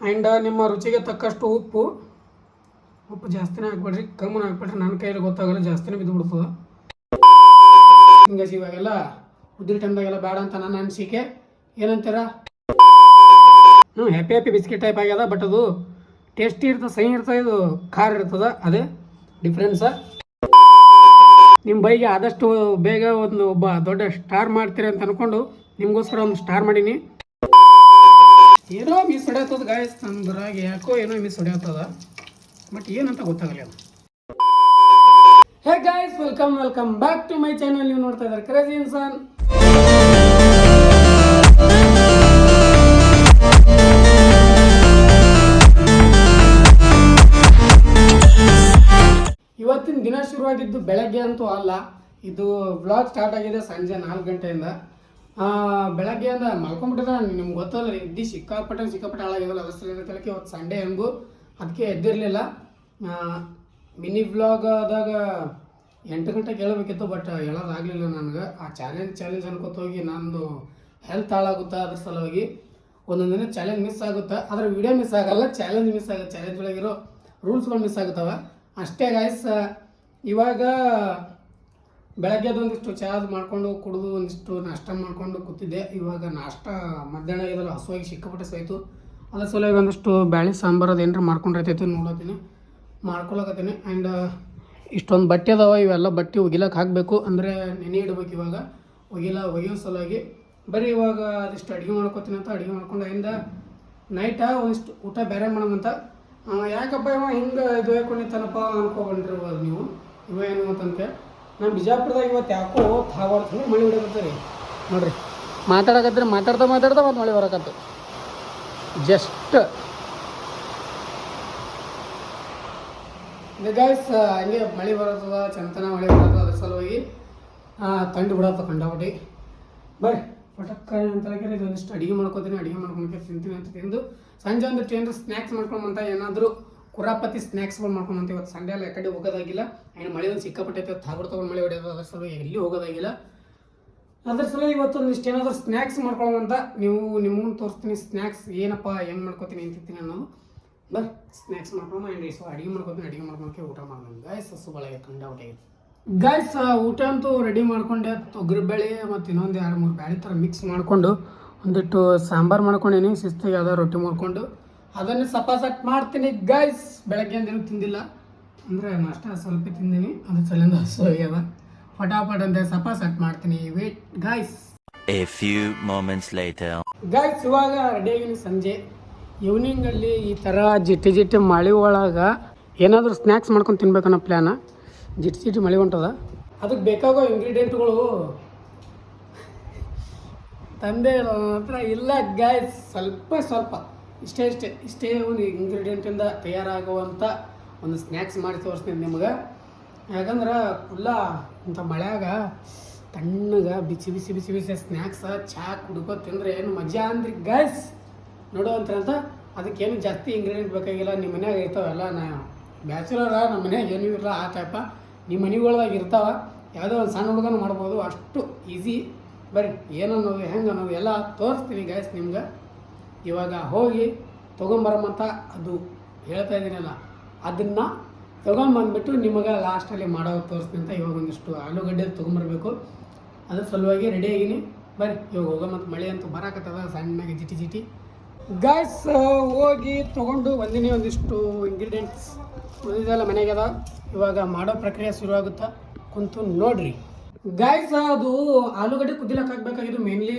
And ನಿಮ್ಮ ರುಚಿಗೆ ತಕ್ಕಷ್ಟು ಉಪ್ಪು. ಉಪ್ಪು ಜಾಸ್ತಿನೇ ಹಾಕ್ಬೇಡ್ರಿ ಕಮ್ಮಿ ಹಾಕ್ಬೇಡ್ರಿ. ನನ್ನ ಕೈಯಲ್ಲಿ ಗೊತ್ತಾಗಲ್ಲ, ಜಾಸ್ತಿನೇ ಬಿದ್ದು ಬಿಡ್ತದೆ ಹಿಂಗೆ ಇವಾಗೆಲ್ಲ ಉದ್ರಿ ಟೈಮ್ದಾಗೆಲ್ಲ ಬೇಡ ಅಂತ ನನ್ನ ಅನಿಸಿಕೆ. ಏನಂತೀರ? ಹ್ಞೂ ಹ್ಯಾಪಿ ಹ್ಯಾಪಿ ಬಿಸ್ಕೆಟ್ ಟೈಪ್ ಆಗ್ಯದ ಬಟ್ ಅದು ಟೇಸ್ಟಿ ಇರ್ತದೆ ಸೈ ಇರ್ತದೆ, ಇದು ಖಾರ ಇರ್ತದೆ, ಅದೇ ಡಿಫ್ರೆನ್ಸ ನಿಮ್ಮ ಬೈಗೆ ಆದಷ್ಟು ಬೇಗ ಒಂದು ಒಬ್ಬ ದೊಡ್ಡ ಸ್ಟಾರ್ ಮಾಡ್ತೀರಿ ಅಂತ ಅಂದ್ಕೊಂಡು ನಿಮಗೋಸ್ಕರ ಒಂದು ಸ್ಟಾರ್ ಮಾಡೀನಿ. ಏನೋ ಮಿಸ್ ಹೊಡೆಯತ್ತದ ಗಾಯಸ್ ನಂದ್ರಾಗ ಯಾಕೋ ಏನೋ ಮಿಸ್ ಹೊಡೆಯತ್ತದ ಬಟ್ ಏನಂತ ಗೊತ್ತಾಗಲಿ ಅದು hey guys welcome welcome back to my channel ನೀವು ನೋಡ್ತಾ ಇದ್ದಾರೆ ಕ್ರೇಜಿ ಇನ್ಸಾನ್ ಇವತ್ತಿನ ದಿನ ಶುರುವಾಗಿದ್ದು ಬೆಳಗ್ಗೆ ಅಂತೂ ಅಲ್ಲ. ಇದು ಬ್ಲಾಗ್ ಸ್ಟಾರ್ಟ್ ಆಗಿದೆ ಸಂಜೆ ನಾಲ್ಕು ಗಂಟೆಯಿಂದ. ಆ, ಬೆಳಗ್ಗೆಯಿಂದ ಮಲ್ಕೊಂಡ್ಬಿಟ್ಟಿದ್ರೆ. ನಿಮ್ಗೆ ಗೊತ್ತಲ್ಲ ಇದ್ದಿ ಸಿಕ್ಕಾಪಟ್ಟೆ ಸಿಕ್ಕಾಪಟ್ಟೆ ಹಾಳಾಗಿದಲ್ಲ ಅದಕ್ಕೆ ಇವತ್ತು ಸಂಡೇ ಹೆಂಗು. ಅದಕ್ಕೆ ಎದ್ದಿರಲಿಲ್ಲ. ಮಿನಿ ವ್ಲಾಗದಾಗ ಎಂಟು ಗಂಟೆಗೆ ಹೇಳ್ಬೇಕಿತ್ತು ಬಟ್ ಹೇಳೋದಾಗಲಿಲ್ಲ ನನಗೆ. ಆ ಚಾಲೆಂಜ್ ಚಾಲೆಂಜ್ ಅನ್ಕೋತ ಹೋಗಿ ನಂದು ಹೆಲ್ತ್ ಹಾಳಾಗುತ್ತಾ ಅದ್ರ ಸಲುವಾಗಿ ಒಂದೊಂದು ದಿನ ಚಾಲೆಂಜ್ ಮಿಸ್ ಆಗುತ್ತೆ. ಆದರೆ ವಿಡಿಯೋ ಮಿಸ್ ಆಗಲ್ಲ ಚಾಲೆಂಜ್ ಮಿಸ್ ಆಗುತ್ತೆ. ಚಾಲೆಂಜ್ ಒಳಗಿರೋ ರೂಲ್ಸ್ಗಳು ಮಿಸ್ ಆಗುತ್ತವೆ. ಅಷ್ಟೇ ಗಾಯ್ಸ್ ಇವಾಗ ಬೆಳಗ್ಗೆ ಒಂದಿಷ್ಟು ಚಹಾ ಮಾಡ್ಕೊಂಡು ಕುಡಿದು ಒಂದಿಷ್ಟು ನಾಷ್ಟ ಮಾಡ್ಕೊಂಡು ಕೂತಿದ್ದೆ. ಇವಾಗ ನಾಷ್ಟ ಮಧ್ಯಾಹ್ನ ಇದೆಲ್ಲ ಹಸುವಾಗಿ ಸಿಕ್ಕಾಪಟ್ಟೆ ಸೋಯ್ತು. ಅದ್ರ ಸಲುವಾಗಿ ಒಂದಿಷ್ಟು ಬ್ಯಾಳೆ ಸಾಂಬಾರು ಅದು ಏನಾರ ಮಾಡ್ಕೊಂಡಿರ್ತೈತಿ ನೋಡತ್ತೀನಿ. ಮಾಡ್ಕೊಳಕತ್ತೀನಿ. ಆ್ಯಂಡ್ ಇಷ್ಟೊಂದು ಬಟ್ಟೆ ಅದಾವ, ಇವೆಲ್ಲ ಬಟ್ಟೆ ಒಗಿಲಕ್ಕೆ ಹಾಕಬೇಕು. ಅಂದರೆ ನೆನೆ ಇಡಬೇಕು ಇವಾಗ. ಒಗಿಲ, ಒಗೆಯೋ ಸಲುವಾಗಿ. ಬರೀ ಇವಾಗ ಅದಿಷ್ಟು ಅಡುಗೆ ಮಾಡ್ಕೊತೀನಿ ಅಂತ ಅಡುಗೆ ಮಾಡ್ಕೊಂಡು ಅಲ್ಲಿಂದ ನೈಟ ಒಂದಿಷ್ಟು ಊಟ ಬೇರೆ ಮಾಡೋಣಂತ ಯಾಕಪ್ಪ ಇವ ಹಿಂಗೆ ಇದು ಹಾಕೊಂಡಿರ್ತಾನಪ್ಪ ಅನ್ಕೊಬಂದಿರ್ಬೋದು ನೀವು. ಇವ ಏನು ಅಂತಂತೆ. ನಾನು ಬಿಜಾಪುರದಾಗ ಇವತ್ತು ಯಾಕೋ ಧಾರವಾಡ ಮಳೆ ಮಳೆ ರೀ. ನೋಡ್ರಿ. ಮಾತಾಡಕತ್ತೀರಿ ಮಾತಾಡ್ತಾ ಮಾತಾಡ್ತಾ ಮತ್ತು ಮಳೆ ಬರಕತ್ತು. ಜಸ್ಟ್ ಗಾಯ್ಸ್ ಹಂಗೆ ಮಳೆ ಬರತ್ತದ ಚಂತನ ಮಳೆ ಬರತ್ತದ ಅದ್ರ ಸಲುವಾಗಿ ತಂಡು ಬಿಡತ್ತ ಕಂಡಾಬಿಟ್ಟು ಬರ್ರಿ ಪಟಕ್ಕ ಅಂತ ಒಂದಿಷ್ಟು ಅಡುಗೆ ಮಾಡ್ಕೋತೀನಿ ಅಡುಗೆ ಮಾಡ್ಕೊಂಡು ತಿಂತೀನಿ ಅಂತ ತಿಂದು ಸಂಜೆ ಒಂದು ಏನಾದ್ರು ಸ್ನ್ಯಾಕ್ಸ್ ಮಾಡ್ಕೊಂಬಂತ ಏನಾದರೂ ಕುರಾಪತಿ ಸ್ನ್ಯಾಕ್ಸ್ಗಳು ಮಾಡ್ಕೊಂಬಂತ ಇವತ್ತು ಸಂಡೇ ಎಲ್ಲ ಕಡೆ ಹೋಗೋದಾಗಿಲ್ಲ. ಆ್ಯಂಡ್ ಮಳೆ ಒಂದು ಸಿಕ್ಕಾಪಟ್ಟೈತೆ ಧಾರವಾಡ ತಗೊಂಡು ಮಳೆ ಹೊಡೆಯೋದು ಅದ್ರ ಸಲುವಾಗಿ ಎಲ್ಲಿ ಹೋಗೋದಾಗಿಲ್ಲ. ಅದ್ರ ಇವತ್ತು ಒಂದಿಷ್ಟು ಏನಾದರೂ ಸ್ನ್ಯಾಕ್ಸ್ ಮಾಡ್ಕೊಳ್ಳೋಂತ ನೀವು ನಿಮ್ಮನ್ನು ತೋರಿಸ್ತೀನಿ. ಸ್ನ್ಯಾಕ್ಸ್ ಏನಪ್ಪ, ಹೆಂಗೆ ಮಾಡ್ಕೋತೀನಿ ಅಂತಿರ್ತೀನಿ ಅನ್ನೋದು. ಬರ್ ಸ್ನ್ಯಾಕ್ಸ್ ಮಾಡ್ಕೊಂಡು ಆ್ಯಂಡ್ ಸೊ ಅಡುಗೆ ಮಾಡ್ಕೊತೀನಿ, ಅಡುಗೆ ಮಾಡ್ಕೊಳಕ್ಕೆ ಊಟ ಮಾಡ್ಕೊಂಡು ಗಾಯ್ಸ್ ಹಸು ಬಳಗೆ ಹೊಟ್ಟೆಗೆ ಗಾಯ್ಸ್ ಊಟ ಅಂತೂ ರೆಡಿ ಮಾಡ್ಕೊಂಡೆ. ತೊಗರಿ ಬೇಳೆ ಮತ್ತು ಇನ್ನೊಂದು ಎರಡು, ಮೂರು ಬೇಳೆ ಥರ ಮಿಕ್ಸ್ ಮಾಡಿಕೊಂಡು ಒಂದಿಟ್ಟು ಸಾಂಬಾರು ಮಾಡ್ಕೊಂಡೇನಿ. ಶಿಸ್ತಿಗೆ ಅದ ರೊಟ್ಟಿ ಮಾಡ್ಕೊಂಡು. ಅದನ್ನು ಸಪಾಸಟ್ ಮಾಡ್ತೀನಿ ಗಾಯ್ಸ್ ಬೆಳಗ್ಗೆ ದಿನ ತಿಂದಿಲ್ಲ. ಅಂದರೆ ನಾಷ್ಟ ಸ್ವಲ್ಪ ತಿಂದೀನಿ. ಅದು ಸಲಿಂದ ಹಸು ಆಗ್ಯದ. ಫಟಾಫಟ್ ಅಂತ ಸಪಾಸಟ್ ಮಾಡ್ತೀನಿ. Wait guys a few moments later. Guys ಇವಾಗ ರೆಡಿ ಆಗಿನಿ ಸಂಜೆ. ಈವ್ನಿಂಗಲ್ಲಿ ಈ ಥರ ಜಿಟ್ಟಿ ಜಿಟ್ಟಿ ಮಳೆ ಒಳಗೆ ಏನಾದರೂ ಸ್ನ್ಯಾಕ್ಸ್ ಮಾಡ್ಕೊಂಡು ತಿನ್ಬೇಕನ್ನೋ ಪ್ಲ್ಯಾನ ಜಿಟ್ಟಿ ಜಿಟ್ಟಿ ಮಳೆ ಹೊಂಟದ? ಅದಕ್ಕೆ ಬೇಕಾಗೋ ಇಂಗ್ರೀಡಿಯೆಂಟ್ಗಳು ತಂದೆ ಹತ್ರ ಇಲ್ಲ ಗಾಯ್ಸ್ ಸ್ವಲ್ಪ ಸ್ವಲ್ಪ. ಇಷ್ಟೇ ಇಷ್ಟೇ ಇಷ್ಟೇ ಒಂದು ಇಂಗ್ರೀಡಿಯೆಂಟಿಂದ ತಯಾರಾಗುವಂಥ ಒಂದು ಸ್ನ್ಯಾಕ್ಸ್ ಮಾಡಿ ತೋರಿಸ್ತೀನಿ ನಿಮ್ಗೆ. ಯಾಕಂದ್ರೆ ಫುಲ್ಲ ಇಂಥ ಮಳೆಯಾಗ ತಣ್ಣಗೆ ಬಿಸಿ ಬಿಸಿ ಬಿಸಿ ಬಿಸಿ ಸ್ನ್ಯಾಕ್ಸ ಚಹಾ ಕುಡ್ಕೋ ತಿಂದರೆ ಏನು ಮಜಾ ಅಂದ್ರೆ ಗಾಯ್ಸ್ ನೋಡುವಂತ ಅದಕ್ಕೇನು ಜಾಸ್ತಿ ಇಂಗ್ರೀಡಿಯೆಂಟ್ ಬೇಕಾಗಿಲ್ಲ ನಿಮ್ಮ ಮನ್ಯಾಗ ಇರ್ತಾವೆಲ್ಲ, ನಾ ಬ್ಯಾಚುಲರ ನಮ್ಮ ಮನ್ಯಾಗ ಏನೂ ಇರಲ್ಲ ಆ ಟೈಪ ನಿಮ್ಮ ಮನೆಗಳ್ದಾಗ ಇರ್ತಾವ, ಯಾವುದೋ ಒಂದು ಸಣ್ಣ ಹುಡುಗನ ಮಾಡ್ಬೋದು, ಅಷ್ಟು ಈಸಿ ಬರ್ರಿ ಏನನ್ನೋದು ಹೆಂಗೆ ಅನ್ನೋದು ಎಲ್ಲ ತೋರಿಸ್ತೀನಿ ಗಾಯ್ಸ್ ನಿಮ್ಗೆ. ಇವಾಗ ಹೋಗಿ ತೊಗೊಂಬರಮಂತ ಅದು ಹೇಳ್ತಾ ಇದ್ದೀನಲ್ಲ ಅದನ್ನು ತೊಗೊಂಬಂದ್ಬಿಟ್ಟು ನಿಮಗೆ ಲಾಸ್ಟಲ್ಲಿ ಮಾಡೋ ತೋರಿಸ್ತೀನಿ ಅಂತ ಇವಾಗ ಒಂದಿಷ್ಟು ಆಲೂಗಡ್ಡೆ ತೊಗೊಂಬರ್ಬೇಕು. ಅದ್ರ ಸಲುವಾಗಿ ರೆಡಿ ಆಗಿನಿ. ಬರ್ರಿ, ಇವಾಗ ಹೋಗೋ ಮತ್ತು ಮಳೆ ಅಂತೂ ಬರಾಕತ್ತದ, ಸಣ್ಣಗೆ ಜಿಟಿ ಜಿಟಿ. ಗ್ಯಾಸ್ ಹೋಗಿ ತೊಗೊಂಡು ಬಂದಿನಿ ಒಂದಿಷ್ಟು ಇಂಗ್ರೀಡಿಯೆಂಟ್ಸ್ ಉಳಿದೆಲ್ಲ ಮನೆಗೆ ಇವಾಗ ಮಾಡೋ ಪ್ರಕ್ರಿಯೆ ಶುರುವಾಗುತ್ತಾ ಕುಂತು ನೋಡ್ರಿ. ಗಾಯ್ಸ್ ಅದು ಆಲೂಗಡ್ಡೆ ಕುದಿಲಕ್ಕೆ ಹಾಕ್ಬೇಕಾಗಿದ್ದು ಮೇನ್ಲಿ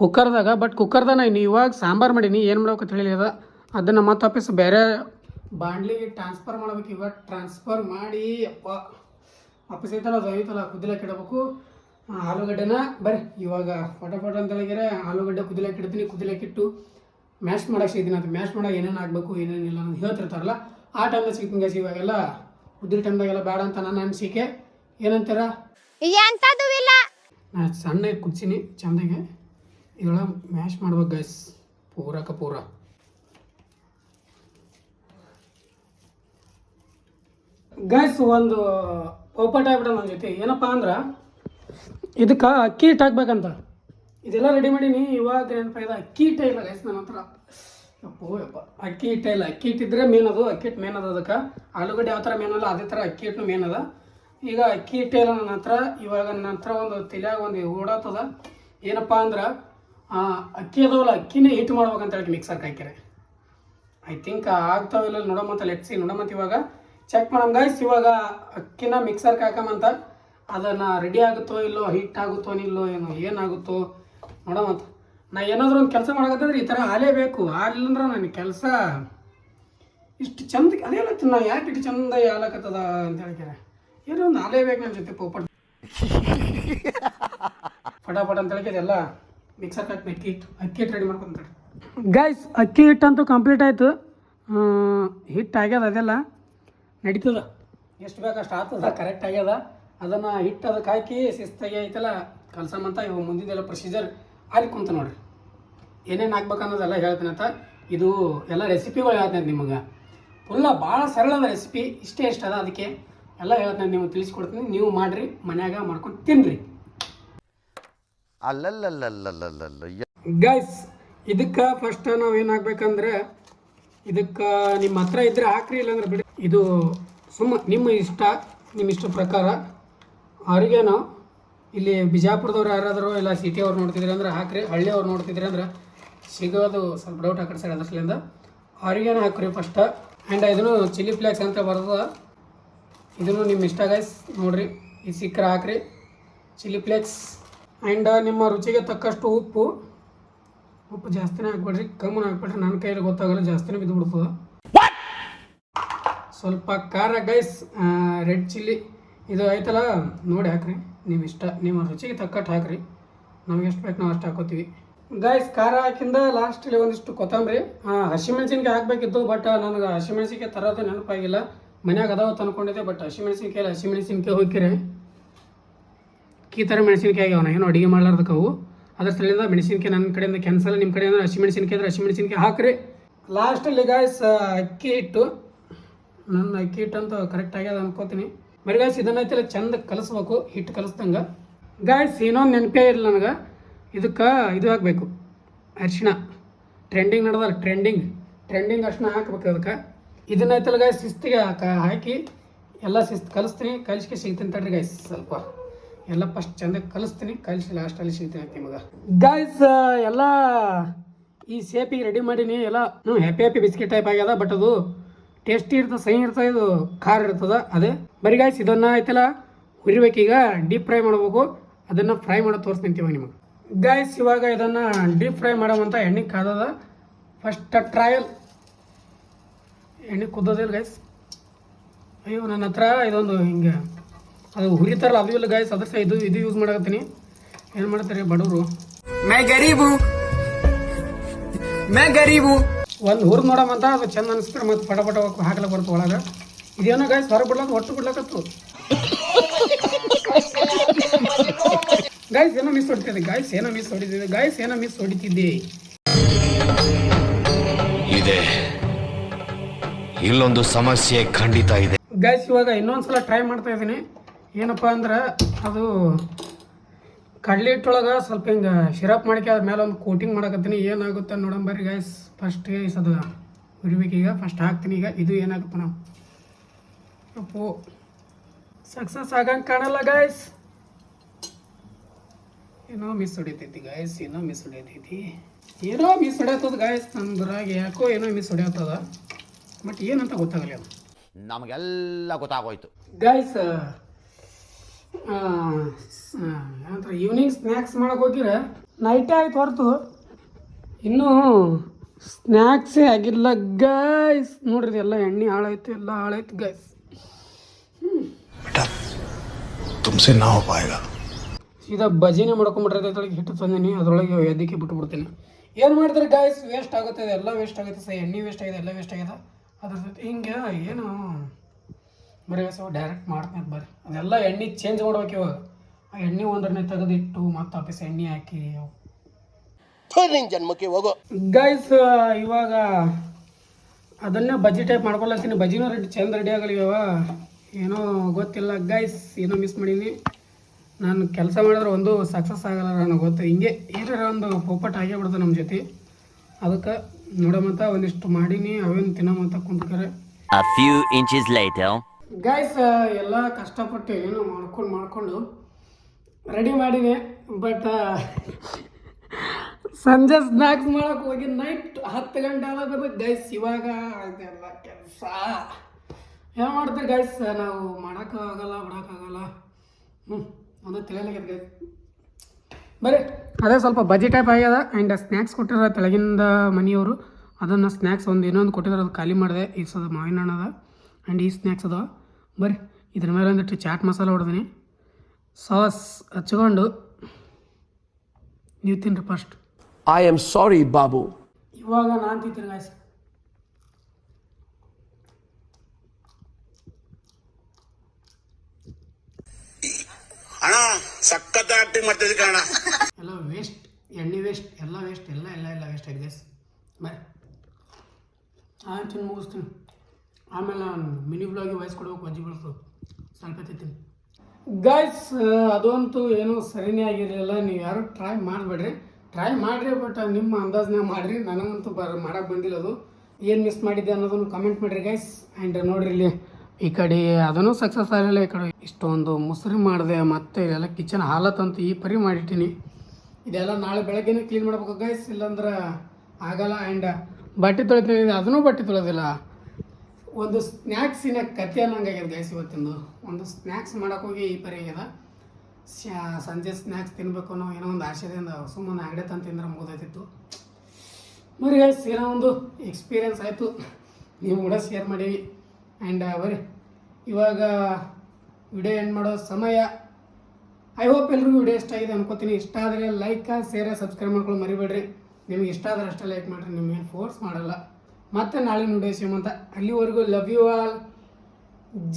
ಕುಕ್ಕರ್ದಾಗ ಬಟ್ ಕುಕ್ಕರ್ದಾಗ ನಾನು ಇವಾಗ ಸಾಂಬಾರು ಮಾಡೀನಿ. ಏನು ಮಾಡ್ಬೇಕಂತ ಹೇಳಿದ ಅದನ್ನು ಮತ್ತೆ ವಾಪಸ್ ಬೇರೆ ಬಾಂಡ್ಲಿಗೆ ಟ್ರಾನ್ಸ್ಫರ್ ಮಾಡ್ಬೇಕು. ಇವಾಗ ಟ್ರಾನ್ಸ್ಫರ್ ಮಾಡಿ ಅಪ್ಪ ವಾಪಸ್ ಐತಲ್ಲ ಅದು ಐತಲ್ಲ ಕುದಿಲಕ್ಕೆ ಇಡಬೇಕು. ಆಲೂಗಡ್ಡೆನ ಬರ್ರಿ ಇವಾಗ ಫಟಾಫಟ್ ಅಂತ ಹೇಳಿದ್ರೆ ಆಲೂಗಡ್ಡೆ ಕುದಿಲಕ್ಕೆ ಇಡ್ತೀನಿ ಕುದಿಲಕ್ಕೆ ಇಟ್ಟು ಮ್ಯಾಶ್ ಮಾಡೋಕೆ ಸಿಗ್ತೀನಿ ಅದು ಮ್ಯಾಶ್ ಮಾಡೋಕೆ ಏನೇನು ಆಗಬೇಕು ಏನೇನಿಲ್ಲ ಅಂತ ಹೇಳ್ತಿರ್ತಾರಲ್ಲ ಆ ಟೈಮ್ದಾಗ ಸಿಗ್ತೀನಿ ಗಾಸಿ ಇವಾಗೆಲ್ಲ ಉದ್ರಿ ಟೈಮ್ದಾಗೆಲ್ಲ ಬೇಡ ಅಂತ ನನ್ನ ಅನಿಸಿಕೆ. ಏನಂತೀರ? ಎಂತದು ಇಲ್ಲ? ನಾ ಸಣ್ಣ ಕುದಿಸಿನಿ ಚಂದಾಗೆ. ಇದೊಳಗೆ ಮ್ಯಾಶ್ ಮಾಡ್ಬೇಕು ಗೈಸ್ ಪೂರಕ ಪೂರ. ಗೈಸ್ ಒಂದು ಒಪ್ಪಟ ಆಗ್ಬಿಡ ನನ್ನ ಜೊತೆ. ಏನಪ್ಪ ಅಂದ್ರೆ, ಇದಕ್ಕೆ ಅಕ್ಕಿ ಹಿಟ್ಟು ಹಾಕ್ಬೇಕಂತ. ಇದೆಲ್ಲ ರೆಡಿ ಮಾಡೀನಿ. ಇವಾಗ ನೆನಪಾಗಿದೆ ಅಕ್ಕಿ ಹಿಟ್ಟ ಇಲ್ಲ ಗೈಸ್ ನನ್ನ ಹತ್ರ. ಯಪ್ಪ ಅಕ್ಕಿ ಹಿಟ್ಟೇ ಇಲ್ಲ ಅಕ್ಕಿ ಹಿಟ್ಟಿದ್ರೆ ಮೇನ್ ಅದು. ಅಕ್ಕಿ ಹಿಟ್ಟು ಮೇನ್ ಅದ ಅದಕ್ಕೆ. ಆಲೂಗಡ್ಡೆ ಯಾವ ಥರ ಮೇನ್ ಅಲ್ಲ, ಅದೇ ಥರ ಅಕ್ಕಿ ಹಿಟ್ಟು ಮೇನ್ ಅದ. ಈಗ ಅಕ್ಕಿ ಹಿಟ್ಟೆಲ್ಲ ನನ್ನ ಇವಾಗ ನನ್ನ ಹತ್ರ ಒಂದು ತಲೆಯಾಗ ಒಂದು ಓಡಾತದ ಏನಪ್ಪ ಅಂದ್ರೆ ಅಕ್ಕಿ ಅದಾವಲ್ಲ, ಅಕ್ಕಿನೇ ಹಿಟ್ಟು ಮಾಡ್ಬೇಕಂತ ಹೇಳಿ ಮಿಕ್ಸರ್ಗೆ ಹಾಕಿರೆ ಐ ಥಿಂಕ್ ಆಗ್ತಾವಿಲ್ಲ ನೋಡಮಂತ ಲೆಟ್ಸಿ ನೋಡಮಂತ ಇವಾಗ. ಚೆಕ್ ಮಾಡಮ್ ಗಾಯ್ಸ್ ಇವಾಗ ಅಕ್ಕಿನ ಮಿಕ್ಸರ್ಗೆ ಹಾಕಮಂತ ಅದನ್ನು ರೆಡಿ ಆಗುತ್ತೋ ಇಲ್ಲೋ ಹಿಟ್ ಆಗುತ್ತೋ ಇಲ್ಲೋ ಏನೋ, ಏನಾಗುತ್ತೋ ನೋಡಮಂತ ನಾ ಏನಾದರೂ ಒಂದು ಕೆಲಸ ಮಾಡಕತ್ತಂದ್ರೆ ಈ ಥರ ಹಾಲೇ ಬೇಕು. ಹಾಲಿಲ್ಲಂದ್ರೆ ನನ್ನ ಕೆಲಸ ಇಷ್ಟು ಚಂದ ಅದೇ ನಾ ಯಾಕೆ ಇಷ್ಟು ಚಂದ ಹಾಲಕತ್ತದ ಅಂತ ಹೇಳ್ತಾರೆ ಏನೋ ನಾಲೇ ಬೇಕು ನನ್ನ ಜೊತೆ ಪೋಪಟ್ ಫಟಾಫಟ್ ಅಂತ ಹೇಳಿ ಎಲ್ಲ ಮಿಕ್ಸರ್ ಹಾಕಿ ಅಕ್ಕಿ ಹಿಟ್ಟು ಅಕ್ಕಿ ಹಿಟ್ಟು ರೆಡಿ ಮಾಡ್ಕೊಂತಾರೆ ಗೈಸ್ ಅಕ್ಕಿ ಹಿಟ್ಟಂತೂ ಕಂಪ್ಲೀಟ್ ಆಯಿತು. ಹಿಟ್ಟು ಆಗ್ಯದ ಅದೆಲ್ಲ? ನಡೀತದ? ಎಷ್ಟು ಬೇಕು ಅಷ್ಟು ಆಗ್ತದ ಕರೆಕ್ಟ್ ಆಗ್ಯದ. ಅದನ್ನು ಹಿಟ್ಟು ಅದಕ್ಕೆ ಹಾಕಿ ಶಿಸ್ತಾಗಿ ಐತಲ್ಲ ಕಲ್ಸಮಂತ ಇವು ಮುಂದಿದೆಲ್ಲ ಪ್ರೊಸೀಜರ್ ಅಲ್ಲಿ ಕುಂತ ನೋಡ್ರಿ. ಏನೇನು ಹಾಕ್ಬೇಕು ಅನ್ನೋದೆಲ್ಲ ಹೇಳ್ತೀನಿ ಅಂತ. ಇದು ಎಲ್ಲ ರೆಸಿಪಿಗಳು ಹೇಳ್ತೇನೆ ನಿಮಗೆ. ಫುಲ್ಲ ಭಾಳ ಸರಳದ ರೆಸಿಪಿ ಇಷ್ಟೇ ಇಷ್ಟದ ಅದ ಅದಕ್ಕೆ. ಎಲ್ಲ ಹೇಳ್ತೇನೆ ನೀವು ತಿಳಿಸ್ಕೊಡ್ತೀನಿ. ನೀವು ಮಾಡಿರಿ ಮನ್ಯಾಗ ಮಾಡ್ಕೊಂಡು ತಿನ್ನಿರಿ ಅಲ್ಲಲ್ಲಲ್ಲಲ್ಲಲ್ಲಲ್ಲ ಗೈಸ್ ಇದಕ್ಕೆ ಫಸ್ಟ್ ನಾವು ಏನು ಹಾಕ್ಬೇಕಂದ್ರೆ ಇದಕ್ಕೆ ನಿಮ್ಮ ಹತ್ರ ಇದ್ರೆ ಹಾಕ್ರಿ ಇಲ್ಲಾಂದ್ರೆ ಬಿಡಿ ಇದು ಸುಮ್ಮ ನಿಮ್ಮ ಇಷ್ಟ ನಿಮ್ಮ ಇಷ್ಟ ಪ್ರಕಾರ. ಅವ್ರಿಗೇನೋ ಇಲ್ಲಿ ಬಿಜಾಪುರದವ್ರು ಯಾರಾದರೂ ಇಲ್ಲ ಸಿಟಿ ಅವ್ರು ನೋಡ್ತಿದ್ರಿ ಅಂದ್ರೆ ಹಾಕ್ರಿ ಹಳ್ಳಿಯವ್ರು ನೋಡ್ತಿದ್ರಿ ಅಂದ್ರೆ ಸಿಗೋದು ಸ್ವಲ್ಪ ಡೌಟ್ ಆ ಕಡೆ ಸೈಡ್ ಅದರ್ಸಲಿಂದ ಅವ್ರಿಗೇನು ಹಾಕ್ರಿ ಫಸ್ಟ್ ಆ್ಯಂಡ್ ಇದನ್ನು ಚಿಲ್ಲಿ ಫ್ಲೇಕ್ಸ್ ಅಂತ ಬರ್ತದ ಇದನ್ನು ನಿಮ್ಮ ಇಷ್ಟ ಗೈಸ್ ನೋಡ್ರಿ ಈ ಸಿಕ್ಕರೆ ಹಾಕ್ರಿ. ಚಿಲ್ಲಿ ಫ್ಲೇಕ್ಸ್ ಆ್ಯಂಡ್ ನಿಮ್ಮ ರುಚಿಗೆ ತಕ್ಕಷ್ಟು ಉಪ್ಪು. ಉಪ್ಪು ಜಾಸ್ತಿನೇ ಹಾಕ್ಬೇಡ್ರಿ ಕಮ್ಮಿ ಹಾಕ್ಬೇಡ್ರಿ. ನನ್ನ ಕೈಯಲ್ಲಿ ಗೊತ್ತಾಗಲ್ಲ ಜಾಸ್ತಿನೇ ಬಿದ್ದು ಬಿಡ್ತದೆ ಸ್ವಲ್ಪ ಖಾರ ಗೈಸ್ ರೆಡ್ ಚಿಲ್ಲಿ ಇದು ಐತಲ್ಲ ನೋಡಿ ಹಾಕ್ರಿ. ನಿಮ್ಮ ಇಷ್ಟ ನಿಮ್ಮ ರುಚಿಗೆ ತಕ್ಕಟ್ಟು ಹಾಕ್ರಿ. ನಮ್ಗೆ ಎಷ್ಟು ಬೇಕು ನಾವು ಅಷ್ಟು ಹಾಕೋತೀವಿ. ಗೈಸ್ ಖಾರ ಹಾಕಿಂದ ಲಾಸ್ಟಲ್ಲಿ ಒಂದಿಷ್ಟು ಕೊತ್ತಂಬರಿ. ಹಸಿಮೆಣಸಿನ್ಕಾಯಿ ಹಾಕಬೇಕಿತ್ತು ಬಟ್ ನನಗೆ ಹಸಿಮೆಣಸಿನ್ಕಾಯಿ ತರೋದು ನೆನಪಾಗಿಲ್ಲ. ಮನ್ಯಾಗ ಅದಾವ ತಂದ್ಕೊಂಡಿದ್ದೆ ಬಟ್ ಹಸಿಮೆಣಸಿನ್ಕಾಯಿ ಹಸಿಮೆಣಸಿನ್ಕಾಯಿ ಹೋಗಿರೆ ಈ ಥರ ಮೆಣಸಿನ್ಕಾಯಿ ಆಗ್ಯಾವ ಏನು ಅಡುಗೆ ಮಾಡ್ಲಾರ್ದಕ್ಕವು ಅದ್ರ ಸಲಿಂದ ಮೆಣಸಿನ್ಕಾಯಿ ನನ್ನ ಕಡೆಯಿಂದ ಕ್ಯಾನ್ಸಲ್ ನಿಮ್ಮ ಕಡೆಯಿಂದ ಹಸಿಮೆಣಸಿನ್ಕಾಯಿ ಹಸಿ ಹಸಿಮೆಣಸಿನ್ಕಾಯಿ ಹಾಕ್ರಿ. ಲಾಸ್ಟಲ್ಲಿ ಗಾಯ್ಸ್ ಅಕ್ಕಿ ಹಿಟ್ಟು. ನನ್ನ ಅಕ್ಕಿ ಹಿಟ್ಟು ಅಂತ ಕರೆಕ್ಟ್ ಆಗ್ಯದ ಅನ್ಕೋತೀನಿ. ಬರೀ ಗಾಯ್ಸ್ ಇದನ್ನೈತಿಲ್ಲ ಚಂದ ಕಲಿಸ್ಬೇಕು, ಹಿಟ್ಟು ಕಲಿಸ್ದಂಗೆ. ಗಾಯ್ಸ್ ಏನೋ ನೆನಪೇ ಇಲ್ಲ ನನಗೆ. ಇದಕ್ಕೆ ಇದು ಹಾಕಬೇಕು. ಅರಿಶಿಣ. ಟ್ರೆಂಡಿಂಗ್ ನಡೆದಲ್ಲ ಟ್ರೆಂಡಿಂಗ್ ಟ್ರೆಂಡಿಂಗ್ ಅರಿಶಿಣ ಹಾಕ್ಬೇಕು ಅದಕ್ಕೆ. ಇದನ್ನೈತಲ್ಲ ಗಾಯ್ಸ್ ಶಿಸ್ತಿಗೆ ಹಾಕ- ಎಲ್ಲ ಶಿಸ್ತು ಕಲಿಸ್ತೀನಿ. ಕಲಿಸ್ಕೆ ಸಿಗ್ತೀನಿ ತಡ್ರಿ ಗೈಸ್ ಸ್ವಲ್ಪ. ಎಲ್ಲ ಫಸ್ಟ್ ಚಂದ ಕಲಿಸ್ತೀನಿ. ಕಲಿಸಿ ಲಾಸ್ಟಲ್ಲಿ ಸಿಗ್ತೀನಿ ನಿಮಗೆ. ಗಾಯ್ಸ್ ಎಲ್ಲ ಈ ಸೇಪಿಗೆ ರೆಡಿ ಮಾಡೀನಿ. ಎಲ್ಲ, ಹ್ಞೂ ಹ್ಯಾಪಿ ಹ್ಯಾಪಿ ಬಿಸ್ಕೆಟ್ ಟೈಪ್ ಆಗ್ಯದ ಬಟ್ ಅದು ಟೇಸ್ಟಿ ಇರ್ತದೆ ಸೈ ಇರ್ತದೆ, ಇದು ಖಾರ ಇರ್ತದೆ, ಅದೇ. ಬರೀ ಗಾಯ್ಸ್ ಇದನ್ನು ಆಯ್ತಲ್ಲ ಹುರಿಬೇಕೀಗ ಡೀಪ್ ಫ್ರೈ ಮಾಡಬೇಕು. ಅದನ್ನು ಫ್ರೈ ಮಾಡೋದು ತೋರಿಸ್ತೀನಿ ಇವಾಗ ನಿಮಗೆ. ಗಾಯ್ಸ್ ಇವಾಗ ಇದನ್ನು ಡೀಪ್ ಫ್ರೈ ಮಾಡೋವಂಥ ಎಣ್ಣೆ ಕಾದದ. ಫಸ್ಟ್ ಟ್ರಯಲ್ ಎಣ್ಣೆ ಕುದ್ದೋದಿಲ್ಲ ಗೈಸ್ ಅಯ್ಯೋ ನನ್ನ ಹತ್ರ ಇದೊಂದು ಹಿಂಗೆ ಅದು ಹುರಿತಾರಲ್ಲ ಅದು ಇಲ್ಲ ಗೈಸ್ ಅದ್ರ ಇದು ಇದು ಯೂಸ್ ಮಾಡಕತ್ತೀನಿ. ಏನು ಮಾಡ್ತಾರೆ ಬಡವರು? ಮೈ ಗರೀಬು. ಮೈ ಗರೀಬು. ಒಂದು ಹುರಿದು ನೋಡಮಂತ ಅದು ಚಂದ ಅನಿಸ್ತಾರೆ ಮತ್ತೆ ಪಟ ಪಟ ಹಾಕಲ ಬರ್ತು ಒಳಗೆ. ಇದೇನೋ ಗೈಸ್ ಹೊರಗೆ ಬಿಡ್ಲಕ್ಕ ಹೊಟ್ಟು ಬಿಡ್ಲಕತ್ತು. ಗೈಸ್ ಏನೋ ಮಿಸ್ ಹೊಡಿತಿದ್ದೆ ಗಾಯ್ಸ್ ಏನೋ ಮಿಸ್ ಹೊಡಿತಿದ್ದೆ ಗಾಯ್ಸ್ ಏನೋ ಮಿಸ್ ಹೊಡಿತಿದ್ದೆ. ಇದೆ. ಇಲ್ಲೊಂದು ಸಮಸ್ಯೆ ಖಂಡಿತ ಇದೆ. ಗಾಯ್ಸ್ ಇವಾಗ ಇನ್ನೊಂದ್ಸಲ ಟ್ರೈ ಮಾಡ್ತಾ ಇದ್ದೀನಿ. ಏನಪ್ಪ ಅಂದ್ರೆ ಅದು ಕಡಲೆ ಹಿಟ್ಟೊಳಗೆ ಸ್ವಲ್ಪ ಹಿಂಗೆ ಶಿರಪ್ ಮಾಡ್ಕೆ ಅದ್ರ ಮೇಲೆ ಒಂದು ಕೋಟಿಂಗ್ ಮಾಡಕತ್ತೀನಿ. ಏನಾಗುತ್ತೆ ನೋಡೋಣ ಬರ್ರಿ ಗಾಯ್ಸ್ ಫಸ್ಟ್ ಗೈಸ್ ಅದು ಹುರಿಬೇಕೀಗ ಫಸ್ಟ್ ಹಾಕ್ತೀನಿ ಈಗ. ಇದು ಏನಾಗುತ್ತೆ ನಾವು? ಅಪ್ಪು ಸಕ್ಸಸ್ ಆಗಂಗೆ ಕಾಣಲ್ಲ ಗಾಯ್ಸ್ ಏನೋ ಮಿಸ್ ಹೊಡಿತೈತಿ ಗಾಯ್ಸ್ ಏನೋ ಮಿಸ್ ಹೊಡಿತೈತಿ. ಏನೋ ಮಿಸ್ ಹೊಡ್ಯತ್ತದ ಗಾಯ್ಸ್ ನಂದ್ರಾಗ ಯಾಕೋ ಏನೋ ಮಿಸ್ ಹೊಡ್ಯತ್ತದ ಬಟ್ ಏನಂತ ಗೊತ್ತಾಗಲಿ ಅದು ನಮಗೆಲ್ಲ ಗೊತ್ತಾಗೋಯ್ತು. ಗೈಸ್ ಏನಂತ ಈವ್ನಿಂಗ್ ಸ್ನ್ಯಾಕ್ಸ್ ಮಾಡಕ್ ಹೋಗಿದ್ರೆ ನೈಟೇ ಆಯ್ತು ಹೊರತು. ಇನ್ನೂ ಸ್ನ್ಯಾಕ್ಸೇ ಆಗಿಲ್ಲ ಗೈಸ್ ನೋಡ್ರಿ ಎಲ್ಲ ಎಣ್ಣೆ ಹಾಳಾಯ್ತು ಎಲ್ಲ ಹಾಳಾಯ್ತು ಗೈಸ್ ತುಂಬಿಸಿ ನಾವು ಸೀದಾ ಭಜನೆ ಅದ್ರೊಳಗೆ ಹಿಟ್ಟು ತಂದೀನಿ ಅದರೊಳಗೆ ಎದಕ್ಕೆ ಬಿಟ್ಟು ಬಿಡ್ತೀನಿ ಏನು ಮಾಡಿದ್ರೆ ಗಾಯ್ಸ್ ವೇಸ್ಟ್ ಆಗುತ್ತೆ ಎಲ್ಲ ವೇಸ್ಟ್ ಆಗುತ್ತೆ ಸರ್. ಎಣ್ಣೆ ವೇಸ್ಟ್ ಆಗಿದೆ ಎಲ್ಲ ವೇಸ್ಟ್ ಆಗಿದೆ. ಅದ್ರ ಜೊತೆ ಹಿಂಗೆ ಏನು? ಬರೀ ಸೊ ಡೈರೆಕ್ಟ್ ಮಾಡ್ತೀನಿ ಬರ್ರಿ. ಅದೆಲ್ಲ ಎಣ್ಣೆ ಚೇಂಜ್ ಮಾಡ್ಬೇಕು ಇವಾಗ. ಆ ಎಣ್ಣೆ ಒಂದರನ್ನೇ ತೆಗೆದಿಟ್ಟು ಮತ್ತೆ ವಾಪಸ್ ಎಣ್ಣೆ ಹಾಕಿ. ಜನ್ಮಕ್ಕೆ ಹೋಗೋ. ಗೈಸ್ ಇವಾಗ ಅದನ್ನೇ ಬಜ್ಜಿ ಟೈಪ್ ಮಾಡ್ಕೊಳತ್ತೀನಿ. ಬಜ್ಜಿನೂ ರೆಡಿ ಚಂದ ರೆಡಿ ಆಗಲಿ ಇವಾಗ. ಏನೋ ಗೊತ್ತಿಲ್ಲ. ಗೈಸ್ ಏನೋ ಮಿಸ್ ಮಾಡೀನಿ. ನಾನು ಕೆಲಸ ಮಾಡಿದ್ರೆ ಒಂದು ಸಕ್ಸಸ್ ಆಗಲ್ಲ ನನಗೆ ಗೊತ್ತು. ಹಿಂಗೆ ಏನಾರ ಒಂದು ಪೋಪಟ್ ಆಗೇ ಬಿಡ್ತು ನಮ್ಮ ಜೊತೆ. ಅದಕ್ಕೆ ನೋಡಮಂತ ಒಂದಿಷ್ಟು ಮಾಡೀನಿ ಅವೇನು ತಿನ್ನಮಂತ ಕುಂತ್ಕರೆ. A few inches later. Guys ಎಲ್ಲ ಕಷ್ಟಪಟ್ಟು ಏನೋ ಮಾಡ್ಕೊಂಡು ಮಾಡ್ಕೊಂಡು ರೆಡಿ ಮಾಡೀನಿ ಬಟ್ ಸಂಜೆ ಸ್ನ್ಯಾಕ್ಸ್ ಮಾಡೋಕೆ ಹೋಗಿ ನೈಟ್ ಹತ್ತು ಗಂಟೆ ಆದಾಗ ಗೈಸ್ ಇವಾಗ ಅದೆಲ್ಲ ಕೆಲಸ. ಏನು ಮಾಡ್ತೀವಿ ಗೈಸ್ ನಾವು ಮಾಡೋಕ್ಕಾಗಲ್ಲ ಬಿಡೋಕ್ಕಾಗಲ್ಲ ಹ್ಞೂ ಒಂದು ತಿಳಿಯಲಾಗ್ಯದ ಗೈಸ್ ಬರೀ ಅದೇ ಸ್ವಲ್ಪ ಬಜೆಟ್ ಟೈಪ್ ಆಗ್ಯದ ಆ್ಯಂಡ್ ಸ್ನ್ಯಾಕ್ಸ್ ಕೊಟ್ಟಿರೋ ತೆಳಗಿಂದ ಮನೆಯವರು. ಅದನ್ನು ಸ್ನ್ಯಾಕ್ಸ್ ಒಂದು ಇನ್ನೊಂದು ಕೊಟ್ಟಿದ್ರೆ ಅದು ಖಾಲಿ ಮಾಡಿದೆ. ಈ ಸದ ಮಾವಿನ ಹಣ್ಣು ಅದ. ಆ್ಯಂಡ್ ಈ ಸ್ನ್ಯಾಕ್ಸ್ ಅದ ಬರ್ರಿ ಇದ್ರ ಮೇಲೆ ಒಂದಿಟ್ಟು ಚಾಟ್ ಮಸಾಲ ಹೊಡೆದಿನಿ. ಸಾಸ್ ಹಚ್ಕೊಂಡು ನೀವು ತಿನ್ರಿ ಫಸ್ಟ್ ಐ ಆಮ್ ಸಾರಿ ಬಾಬು ಇವಾಗ ನಾನು ತಿಂತೀನಿ ಗಾಯ್ಸ್ ಸಖತ್ ಮಾಡ್ತಿದ್ದೆ ಕಣ. ಎಲ್ಲ ವೇಸ್ಟ್ ಎಣ್ಣೆ ವೇಸ್ಟ್ ಎಲ್ಲ ವೇಸ್ಟ್ ಎಲ್ಲ ಎಲ್ಲ ಎಲ್ಲ ವೇಸ್ಟ್ ಆಗಿದೆ. ಬರ್ರಿ ಆಯ್ತು ತಿಂದು ಮುಗಿಸ್ತೀನಿ. ಆಮೇಲೆ ನಾನು ಮಿನಿ ಬ್ಲಾಗಿ ವಾಯ್ಸ್ ಕೊಡ್ಬೇಕು, ಅಜ್ಜಿ ಬಳಸು ಸ್ವಲ್ಪ ತಿಂತೀನಿ ಗಾಯ್ಸ್ ಅದಂತೂ ಏನೂ ಸರಿನೇ ಆಗಿರಲಿಲ್ಲ. ನೀವು ಯಾರು ಟ್ರೈ ಮಾಡಬೇಡ್ರಿ. ಟ್ರೈ ಮಾಡಿರಿ ಬಟ್ ನಿಮ್ಮ ಅಂದಾಜನ ಮಾಡಿರಿ. ನನಗಂತೂ ಬರ ಮಾಡೋಕ್ಕೆ ಬಂದಿಲ್ಲ ಅದು. ಏನು ಮಿಸ್ ಮಾಡಿದ್ದೆ ಅನ್ನೋದನ್ನು ಕಮೆಂಟ್ ಮಾಡಿರಿ ಗೈಸ್ ಆ್ಯಂಡ್ ನೋಡಿರಿ ಇಲ್ಲಿ. ಈ ಕಡೆ ಅದನ್ನು ಸಕ್ಸಸ್ ಆಗಲಿಲ್ಲ ಈ ಕಡೆ ಇಷ್ಟೊಂದು ಮುಸ್ರಿ ಮಾಡಿದೆ, ಮತ್ತೆ ಇಲ್ಲೆಲ್ಲ ಕಿಚನ್ ಹಾಲತ್ತಂತೂ ಈ ಪರಿ ಮಾಡಿಟ್ಟೀನಿ. ಇದೆಲ್ಲ ನಾಳೆ ಬೆಳಗ್ಗೆನೇ ಕ್ಲೀನ್ ಮಾಡ್ಬೇಕು ಗೈಸ್ ಇಲ್ಲಾಂದ್ರೆ ಆಗಲ್ಲ ಆ್ಯಂಡ್ ಬಟ್ಟೆ ತೊಳಿತೀನಿ, ಅದನ್ನೂ ಬಟ್ಟೆ ತೊಳೋದಿಲ್ಲ. ಒಂದು ಸ್ನ್ಯಾಕ್ಸಿನ ಕತೆ ಅನ್ನಂಗಾಗ್ಯದ ಗೈಸ್ ಇವತ್ತಿಂದು. ಒಂದು ಸ್ನ್ಯಾಕ್ಸ್ ಮಾಡೋಕ್ಕೋಗಿ ಈ ಪರಿ ಆಗ್ಯದ. ಶ್ಯಾ, ಸಂಜೆ ಸ್ನ್ಯಾಕ್ಸ್ ತಿನ್ನಬೇಕು ಅನ್ನೋ ಏನೋ ಒಂದು ಆಶಯದಿಂದ ಸುಮ್ಮನೆ ಅಂಗಡಿ ತಂದು ತಿಂದ್ರೆ ಮುಗ್ದೈತಿತ್ತು ಮರಿ ಗೈಸ್ ಏನೋ ಒಂದು ಎಕ್ಸ್ಪೀರಿಯನ್ಸ್ ಆಯಿತು. ನೀವು ಕೂಡ ಶೇರ್ ಮಾಡೀವಿ ಆ್ಯಂಡ್ ಬರೀ ಇವಾಗ ವಿಡಿಯೋ ಎಂಡ್ ಮಾಡೋ ಸಮಯ. ಐ ಹೋಪ್ ಎಲ್ರಿಗೂ ವಿಡಿಯೋ ಇಷ್ಟ ಆಗಿದೆ ಅನ್ಕೋತೀನಿ. ಇಷ್ಟ ಆದರೆ ಲೈಕ್ ಶೇರ್ ಸಬ್ಸ್ಕ್ರೈಬ್ ಮಾಡ್ಕೊಂಡು ಮರಿಬೇಡ್ರಿ. ನಿಮ್ಗೆ ಇಷ್ಟ ಆದರೆ ಅಷ್ಟೇ ಲೈಕ್ ಮಾಡಿರಿ. ನಿಮ್ಗೇನು ಫೋರ್ಸ್ ಮಾಡಲ್ಲ. ಮತ್ತೆ ನಾಳೆ ವಿಡಿಯೋ ಸಿಗುವಂತ ಅಲ್ಲಿವರೆಗೂ ಲವ್ ಯು ಆಲ್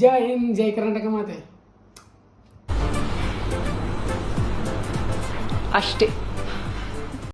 ಜೈ ಹಿಂದ್, ಜೈ ಕರ್ನಾಟಕ ಮಾತೆ. ಅಷ್ಟೇ.